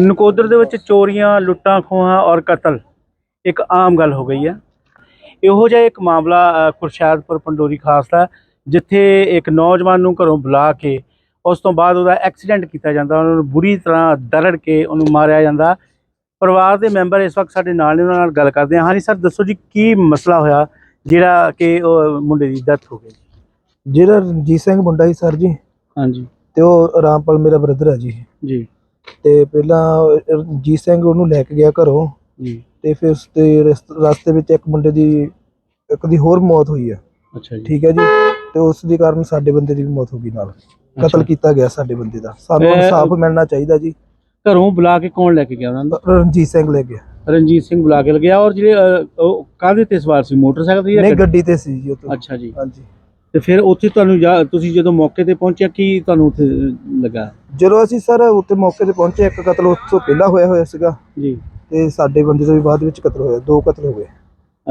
ਨਕੋਦਰ ਦੇ ਵਿੱਚ ਚੋਰੀਆਂ ਲੁੱਟਾਂ ਖੋਹਾਂ ਔਰ ਕਤਲ ਇੱਕ ਆਮ ਗੱਲ ਹੋ ਗਈ ਹੈ। ਇਹੋ ਜਿਹਾ ਇੱਕ ਮਾਮਲਾ ਅ, ਖੁਰਸ਼ਿਦਪੁਰ ਪੰਡੋਰੀ ਖਾਸ ਦਾ ਜਿੱਥੇ ਇੱਕ ਨੌਜਵਾਨ ਨੂੰ ਘਰੋਂ ਬੁਲਾ ਕੇ ਉਸ ਤੋਂ ਬਾਅਦ ਉਹਦਾ ਐਕਸੀਡੈਂਟ ਕੀਤਾ ਜਾਂਦਾ ਉਹਨਾਂ ਨੂੰ ਬੁਰੀ ਤਰ੍ਹਾਂ ਦਰੜ ਕੇ ਉਹਨੂੰ ਮਾਰਿਆ ਜਾਂਦਾ। ਪਰਿਵਾਰ ਦੇ ਮੈਂਬਰ ਇਸ ਵਕਤ ਸਾਡੇ ਨਾਲ ਨੇ ਉਹਨਾਂ ਨਾਲ ਗੱਲ ਕਰਦੇ ਹਾਂ। ਹਾਂਜੀ ਸਰ ਦੱਸੋ ਜੀ ਕੀ ਮਸਲਾ ਹੋਇਆ ਜਿਹੜਾ ਕਿ ਉਹ ਮੁੰਡੇ ਦੀ ਡੈਥ ਹੋ ਗਈ? ਜਿਹੜਾ ਰਣਜੀਤ ਸਿੰਘ ਮੁੰਡਾ ਸੀ ਸਰ ਜੀ ਹਾਂਜੀ। ਤੇ ਉਹ ਰਾਮਪਾਲ ਮੇਰਾ ਬ੍ਰਦਰ ਹੈ ਜੀ। ਜੀ। ਤੇ ਪਹਿਲਾਂ ਰਣਜੀਤ ਸਿੰਘ ਉਹਨੂੰ ਲੈ ਕੇ ਗਿਆ ਘਰੋਂ ਜੀ ਤੇ ਫਿਰ ਉਸ ਤੇ ਰਸ- ਰਸਤੇ ਵਿੱਚ ਇੱਕ ਮੁੰਡੇ ਦੀ ਇੱਕ ਦੀ ਹੋਰ ਮੌਤ ਹੋਈ ਹੈ ਅੱਛਾ ਜੀ। ਠੀਕ ਹੈ ਜੀ? ਤੇ ਉਸ ਦੇ ਕਾਰਨ ਸਾਡੇ ਬੰਦੇ ਦੀ ਵੀ ਮੌਤ ਹੋ ਗਈ ਨਾਲ। ਅੱਛਾ। ਕਤਲ ਕੀਤਾ ਗਿਆ ਸਾਡੇ ਬੰਦੇ ਦਾ। ਸਾਨੂੰ ਇਹ- ਇਨਸਾਫ ਮਿਲਣਾ ਚਾਹੀਦਾ ਜੀ। ਘਰੋਂ ਬੁਲਾ ਕੇ ਕੌਣ ਲੈ ਕੇ ਗਿਆ ਉਹਨਾਂ ਨੂੰ? ਰਣਜੀਤ ਸਿੰਘ ਲੈ ਗਿਆ। ਰਣਜੀਤ ਸਿੰਘ ਬੁਲਾ ਕੇ ਲਗਿਆ ਔਰ ਜਿਹੜੇ ਅ, ਉਹ ਕਾਹਦੇ ਤੇ ਸਵਾਰ ਸੀ? ਮੋਟਰਸਾਈਕਲ ਤੇ ਜਾਂ ਨਹੀਂ? ਗੱਡੀ ਤੇ ਸੀ ਜੀ ਉਹ ਤੋਂ। ਅੱਛਾ ਜੀ। ਹਾਂਜੀ। ਤੇ ਫਿਰ ਉੱਥੇ ਤੁਹਾਨੂੰ ਜਾ- ਤੁਸੀਂ ਜਦੋਂ ਮੌਕੇ ਤੇ ਪਹੁੰਚਿਆ ਕੀ ਤੁਹਾਨੂੰ ਉੱਥੇ ਲੱਗਾ? ਜਦੋਂ ਅਸੀਂ ਸਰ ਉੱਤੇ ਮੌਕੇ ਤੇ ਪਹੁੰਚੇ ਇੱਕ ਕਤਲ ਉਸ ਤੋਂ ਪਹਿਲਾਂ ਹੋਇਆ ਹੋਇਆ ਸੀਗਾ। ਜੀ। ਤੇ ਸਾਡੇ ਬੰਦੇ ਤੋਂ ਵੀ ਬਾਅਦ ਵਿੱਚ ਕਤਲ ਹੋਇਆ ਦੋ ਕਤਲ ਹੋ ਗਏ।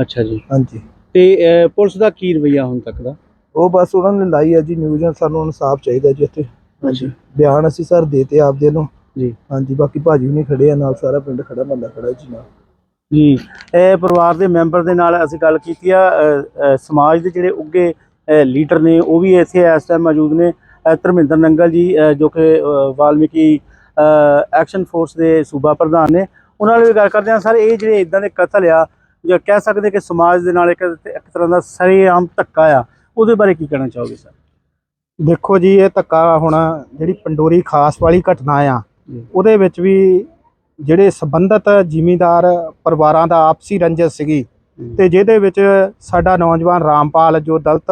ਅੱਛਾ ਜੀ। ਹਾਂਜੀ। ਤੇ ਪੁਲਿਸ ਦਾ ਕੀ ਰਵਈਆ ਹੁਣ ਤੱਕ ਦਾ? ਉਹ ਬਸ ਉਹਨਾਂ ਨੇ ਲਾਈ ਹੈ ਜੀ ਨਿਊਜ਼ ਸਾਨੂੰ ਇਨਸਾਫ ਚਾਹੀਦਾ ਜੀ ਇੱਥੇ। ਹਾਂਜੀ। ਬਿਆਨ ਅਸੀਂ ਸਰ ਦੇਤੇ ਆਪਦੇ ਨੂੰ। ਜੀ। ਹਾਂਜੀ ਬਾਕੀ ਭਾਜੀ ਵੀ ਨਹੀਂ ਖੜੇ ਆ ਨਾਲ ਸਾਰਾ ਪਿੰਡ ਖੜਾ ਮੱਲਾ ਖੜਾ ਜੀ ਨਾਲ। ਜੀ। ਇਹ ਪਰਿਵਾਰ ਦੇ ਮੈਂਬਰ ਦੇ ਨਾਲ ਅਸੀਂ ਗੱਲ ਕੀਤੀ ਆ ਅ, ਅ, ਸਮਾਜ ਦੇ ਜਿਹੜੇ ਉੱਗੇ ਲੀਡਰ ਨੇ ਉਹ ਵੀ ਇੱਥੇ ਇਸ ਟਾਈਮ ਮੌਜੂਦ ਨੇ। ਧਰਮਿੰਦਰ ਨੰਗਲ ਜੀ ਜੋ ਕਿ ਵਾਲਮੀਕੀ ਐਕਸ਼ਨ ਫੋਰਸ ਦੇ ਸੂਬਾ ਪ੍ਰਧਾਨ ਨੇ। ਉਹਨਾਂ ਨਾਲ ਵੀ ਗੱਲ ਕਰਦੇ ਹਾਂ। ਸਰ ਇਹ ਜਿਹੜੇ ਇਦਾਂ ਦੇ ਕਤਲ ਆ ਜਾਂ ਕਹਿ ਸਕਦੇ ਕਿ ਸਮਾਜ ਦੇ ਨਾਲ ਇੱਕ ਇੱਕ ਤਰ੍ਹਾਂ ਦਾ ਸਰੇਆਮ ਧੱਕਾ ਆ ਉਹਦੇ ਬਾਰੇ ਕੀ ਕਹਿਣਾ ਚਾਹੋਗੇ ਸਰ? ਦੇਖੋ ਜੀ ਇਹ ਧੱਕਾ ਹੁਣ ਜਿਹੜੀ ਪੰਡੋਰੀ ਖਾਸ ਵਾਲੀ ਘਟਨਾ ਆ। ਉਹਦੇ ਵਿੱਚ ਵੀ ਜਿਹੜੇ ਸੰਬੰਧਤ ਜ਼ਿਮੀਂਦਾਰ ਪਰਿਵਾਰਾਂ ਦਾ ਆਪਸੀ ਰੰਜਿਸ਼ ਸੀਗੀ ਤੇ ਜਿਹਦੇ ਵਿੱਚ ਸਾਡਾ ਨੌਜਵਾਨ ਰਾਮਪਾਲ ਜੋ ਦਲਤ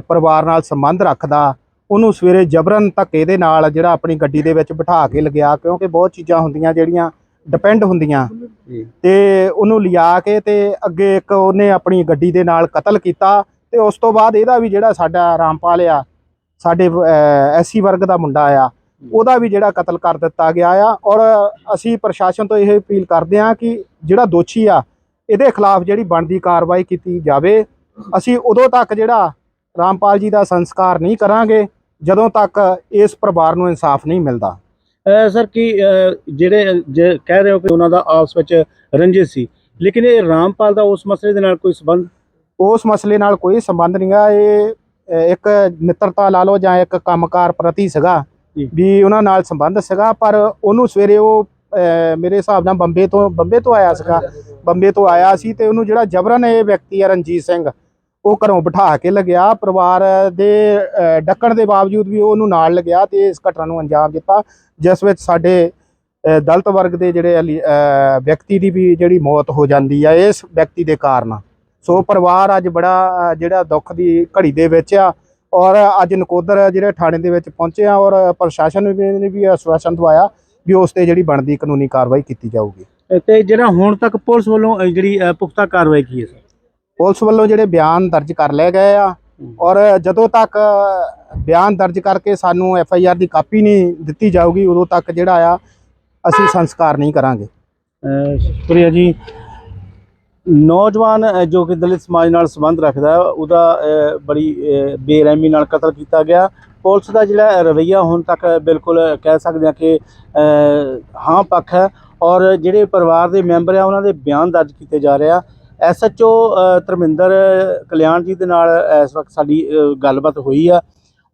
ਪਰਿਵਾਰ ਨਾਲ ਸੰਬੰਧ ਰੱਖਦਾ ਉਹਨੂੰ ਸਵੇਰੇ ਜਬਰਨ ਧੱਕੇ ਦੇ ਨਾਲ ਜਿਹੜਾ ਆਪਣੀ ਗੱਡੀ ਦੇ ਵਿੱਚ ਬਿਠਾ ਕੇ ਲਗਿਆ ਕਿਉਂਕਿ ਬਹੁਤ ਚੀਜ਼ਾਂ ਹੁੰਦੀਆਂ ਜਿਹੜੀਆਂ ਡਿਪੈਂਡ ਹੁੰਦੀਆਂ। ਤੇ ਉਹਨੂੰ ਲਿਆ ਕੇ ਤੇ ਅੱਗੇ ਇੱਕ ਉਹਨੇ ਆਪਣੀ ਗੱਡੀ ਦੇ ਨਾਲ ਕਤਲ ਕੀਤਾ ਤੇ ਉਸ ਤੋਂ ਬਾਅਦ ਇਹਦਾ ਵੀ ਜਿਹੜਾ ਸਾਡਾ ਰਾਮਪਾਲ ਆ ਸਾਡੇ ਐਸੀ ਵਰਗ ਦਾ ਮੁੰਡਾ ਆ ਉਹਦਾ ਵੀ ਜਿਹੜਾ ਕਤਲ ਕਰ ਦਿੱਤਾ ਗਿਆ ਆ। ਔਰ ਅਸੀਂ ਪ੍ਰਸ਼ਾਸਨ ਤੋਂ ਇਹ ਅਪੀਲ ਕਰਦੇ ਆ ਕਿ ਜਿਹੜਾ ਦੋਸ਼ੀ ਆ ਇਹਦੇ ਖਿਲਾਫ ਜਿਹੜੀ ਬਣਦੀ ਕਾਰਵਾਈ ਕੀਤੀ ਜਾਵੇ। ਅਸੀਂ ਉਦੋਂ ਤੱਕ ਜਿਹੜਾ ਰਾਮਪਾਲ ਜੀ ਦਾ ਸੰਸਕਾਰ ਨਹੀਂ ਕਰਾਂਗੇ ਜਦੋਂ ਤੱਕ ਇਸ ਪਰਿਵਾਰ ਨੂੰ ਇਨਸਾਫ ਨਹੀਂ ਮਿਲਦਾ। ਸਰ ਕੀ ਜਿਹੜੇ ਕਹਿ ਰਹੇ ਹੋ ਕਿ ਉਹਨਾਂ ਦਾ ਆਪਸ ਵਿੱਚ ਰੰਜਿਸ਼ ਸੀ ਲੇਕਿਨ ਇਹ ਰਾਮਪਾਲ ਦਾ ਉਸ ਮਸਲੇ ਦੇ ਨਾਲ ਕੋਈ ਸੰਬੰਧ? ਉਸ ਮਸਲੇ ਨਾਲ ਕੋਈ ਸੰਬੰਧ ਨਹੀਂ ਆ ਇਹ ਇੱਕ ਮਿੱਤਰਤਾ ਲਾ ਲਓ ਜਾਂ ਇੱਕ ਕੰਮਕਾਰ ਪ੍ਰਤੀ ਸੀਗਾ। ਵੀ ਉਹਨਾਂ ਨਾਲ ਸੰਬੰਧ ਸੀਗਾ ਪਰ ਉਹਨੂੰ ਸਵੇਰੇ ਉਹ ਮੇਰੇ ਹਿਸਾਬ ਨਾਲ ਬੰਬੇ ਤੋਂ ਬੰਬੇ ਤੋਂ ਆਇਆ ਸੀਗਾ। ਬੰਬੇ ਤੋਂ ਆਇਆ ਸੀ ਤੇ ਉਹਨੂੰ ਜਿਹੜਾ ਜਬਰਨ ਇਹ ਵਿਅਕਤੀ ਆ ਰਣਜੀਤ ਸਿੰਘ। ਉਹ ਘਰੋਂ ਬਿਠਾ ਕੇ ਲਗਿਆ ਪਰਿਵਾਰ ਦੇ ਡੱਕਣ ਦੇ ਬਾਵਜੂਦ ਵੀ ਉਹਨੂੰ ਨਾਲ ਲਗਿਆ ਤੇ ਇਸ ਘਟਨਾ ਨੂੰ ਅੰਜਾਮ ਦਿੱਤਾ ਜਿਸ ਵਿੱਚ ਸਾਡੇ ਦਲਤ ਵਰਗ ਦੇ ਜਿਹੜੇ ਅਲੀ- ਵਿਅਕਤੀ ਦੀ ਵੀ ਜਿਹੜੀ ਮੌਤ ਹੋ ਜਾਂਦੀ ਆ ਇਸ ਵਿਅਕਤੀ ਦੇ ਕਾਰਨ। ਸੋ ਪਰਿਵਾਰ ਅੱਜ ਬੜਾ ਜਿਹੜਾ ਦੁੱਖ ਦੀ ਘੜੀ ਦੇ ਵਿੱਚ ਆ ਔਰ ਅੱਜ ਨਕੋਦਰ ਜਿਹੜੇ ਥਾਣੇ ਦੇ ਵਿੱਚ ਪਹੁੰਚਿਆ ਔਰ ਪ੍ਰਸ਼ਾਸਨ ਨੇ ਵੀ- ਨੇ ਵੀ ਆਸ਼ਵਾਸਨ ਦਵਾਇਆ ਵੀ ਉਸ ਤੇ ਜਿਹੜੀ ਬਣਦੀ ਕਾਨੂੰਨੀ ਕਾਰਵਾਈ ਕੀਤੀ ਜਾਊਗੀ। ਅ, ਤੇ ਜਿਹੜਾ ਹੁਣ ਤੱਕ ਪੁਲਿਸ ਵੱਲੋਂ ਜਿਹੜੀ ਪੁਖਤਾ ਕਾਰਵਾਈ ਕੀ ਹੈ ਸਰ? ਪੁਲਿਸ ਵੱਲੋਂ ਜਿਹੜੇ ਬਿਆਨ ਦਰਜ ਕਰ ਲਏ ਗਏ ਆ ਔਰ ਜਦੋਂ ਤੱਕ ਬਿਆਨ ਦਰਜ ਕਰਕੇ ਸਾਨੂੰ ਐਫ ਆਈ ਆਰ ਦੀ ਕਾਪੀ ਨਹੀਂ ਦਿੱਤੀ ਜਾਊਗੀ ਉਦੋਂ ਤੱਕ ਜਿਹੜਾ ਆ ਅਸੀਂ ਸੰਸਕਾਰ ਨਹੀਂ ਕਰਾਂਗੇ। ਸ਼ੁਕਰੀਆ ਜੀ। ਨੌਜਵਾਨ ਜੋ ਕਿ ਦਲਿਤ ਸਮਾਜ ਨਾਲ ਸੰਬੰਧ ਰੱਖਦਾ ਉਹਦਾ ਬੜੀ ਬੇਰਹਿਮੀ ਨਾਲ ਕਤਲ ਕੀਤਾ ਗਿਆ। ਪੁਲਿਸ ਦਾ ਜਿਹੜਾ ਰਵਈਆ ਹੁਣ ਤੱਕ ਬਿਲਕੁਲ ਕਹਿ ਸਕਦੇ ਹਾਂ ਕਿ ਹਾਂ ਪੱਖ ਹੈ ਔਰ ਜਿਹੜੇ ਪਰਿਵਾਰ ਦੇ ਮੈਂਬਰ ਆ ਉਹਨਾਂ ਦੇ ਬਿਆਨ ਦਰਜ ਕੀਤੇ ਜਾ ਰਹੇ ਆ। ਐਸਐਚਓ ਧਰਮਿੰਦਰ ਕਲਿਆਣ ਜੀ ਦੇ ਨਾਲ ਇਸ ਵਕਤ ਸਾਡੀ ਗੱਲਬਾਤ ਹੋਈ ਆ।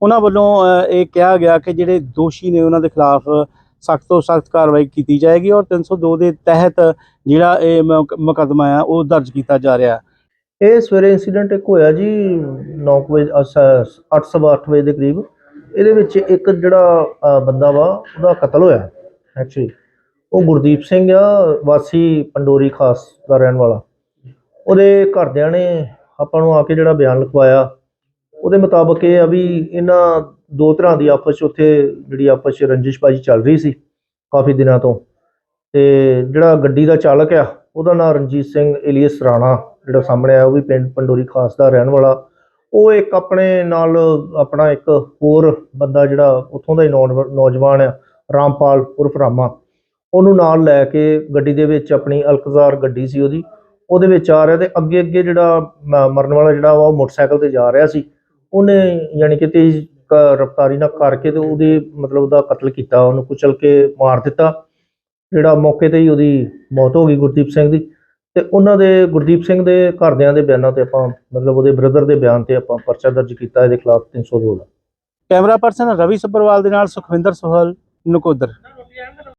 ਉਹਨਾਂ ਵੱਲੋਂ ਇਹ ਕਿਹਾ ਗਿਆ ਕਿ ਜਿਹੜੇ ਦੋਸ਼ੀ ਨੇ ਉਹਨਾਂ ਦੇ ਖਿਲਾਫ ਸਖਤ ਤੋਂ ਸਖਤ ਕਾਰਵਾਈ ਕੀਤੀ ਜਾਏਗੀ ਔਰ 302 ਦੇ ਤਹਿਤ ਜਿਹੜਾ ਇਹ ਮੁਕ- ਮੁਕੱਦਮਾ ਆ, ਉਹ ਦਰਜ ਕੀਤਾ ਜਾ ਰਿਹਾ। ਇਹ ਸਵੇਰੇ ਇਨਸੀਡੈਂਟ ਇੱਕ ਹੋਇਆ ਜੀ 9 ਵਜੇ 8:08 ਵਜੇ ਦੇ ਕਰੀਬ। ਇਹਦੇ ਵਿੱਚ ਇੱਕ ਜਿਹੜਾ ਬੰਦਾ ਵਾ, ਉਹਦਾ ਕਤਲ ਹੋਇਆ ਐਕਚੁਅਲੀ ਉਹ ਗੁਰਦੀਪ ਸਿੰਘ ਆ, ਵਾਸੀ ਪੰਡੋਰੀ ਖਾਸ ਦਾ ਰਹਿਣ ਵਾਲਾ। ਉਹਦੇ ਘਰਦਿਆਂ ਨੇ ਆਪਾਂ ਨੂੰ ਆ ਕੇ ਜਿਹੜਾ ਬਿਆਨ ਲਿਖਵਾਇਆ, ਉਹਦੇ ਮੁਤਾਬਕ ਇਹ ਆ ਵੀ ਇਹਨਾਂ ਦੋ ਤਰ੍ਹਾਂ ਦੀ ਆਪਸ 'ਚ ਉੱਥੇ ਜਿਹੜੀ ਆਪਸ 'ਚ ਰੰਜਿਸ਼ਬਾਜੀ ਚੱਲ ਰਹੀ ਸੀ ਕਾਫੀ ਦਿਨਾਂ ਤੋਂ ਤੇ ਜਿਹੜਾ ਗੱਡੀ ਦਾ ਚਾਲਕ ਆ, ਉਹਦਾ ਨਾਮ ਰਣਜੀਤ ਸਿੰਘ ਏਲੀਅਸ ਰਾਣਾ ਜਿਹੜਾ ਸਾਹਮਣੇ ਆਇਆ, ਉਹ ਵੀ ਪਿੰਡ ਪੰਡੋਰੀ ਖਾਸ ਦਾ ਰਹਿਣ ਵਾਲਾ। ਉਹ ਇੱਕ ਆਪਣੇ ਨਾਲ ਆਪਣਾ ਇੱਕ ਹੋਰ ਬੰਦਾ ਜਿਹੜਾ ਉੱਥੋਂ ਦਾ ਹੀ ਨੌਨ- ਨੌਜਵਾਨ ਆ, ਰਾਮਪਾਲ ਉਰਫ ਰਾਮਾ। ਉਹਨੂੰ ਨਾਲ ਲੈ ਕੇ ਗੱਡੀ ਦੇ ਵਿੱਚ ਆਪਣੀ ਅਲਕਜ਼ਾਰ ਗੱਡੀ ਸੀ ਉਹਦੀ। ਉਹਦੇ ਵਿੱਚ ਆ ਰਿਹਾ ਤੇ ਅੱਗੇ ਅੱਗੇ ਜਿਹੜਾ ਮਰਨ ਵਾਲਾ ਜਿਹੜਾ ਵਾ ਉਹ ਮੋਟਰਸਾਈਕਲ ਤੇ ਜਾ ਰਿਹਾ ਸੀ। ਉਹਨੇ ਯਾਨੀ ਕਿ ਤੇਜ਼ ਰਫ਼ਤਾਰੀ ਨਾਲ ਕਰਕੇ ਤੇ ਉਹਦੇ ਮਤਲਬ ਉਹਦਾ ਕਤਲ ਕੀਤਾ, ਉਹਨੂੰ ਕੁਚਲ ਕੇ ਮਾਰ ਦਿੱਤਾ। ਜਿਹੜਾ ਮੌਕੇ ਤੇ ਹੀ ਉਹਦੀ ਮੌਤ ਹੋ ਗਈ ਗੁਰਦੀਪ ਸਿੰਘ ਦੀ। ਤੇ ਉਹਨਾਂ ਦੇ, ਗੁਰਦੀਪ ਸਿੰਘ ਦੇ ਘਰਦਿਆਂ ਦੇ ਬਿਆਨਾਂ ਤੇ ਆਪਾਂ, ਮਤਲਬ ਉਹਦੇ ਬ੍ਰਦਰ ਦੇ ਬਿਆਨ ਤੇ ਆਪਾਂ ਪਰਚਾ ਦਰਜ ਕੀਤਾ ਇਹਦੇ ਖਿਲਾਫ 302 ਦਾ। ਕੈਮਰਾ ਪਰਸਨ ਰਵੀ ਸੱਭਰਵਾਲ ਦੇ ਨਾਲ ਸੁਖਵਿੰਦਰ ਸੋਹਲ, ਨਕੋਦਰ।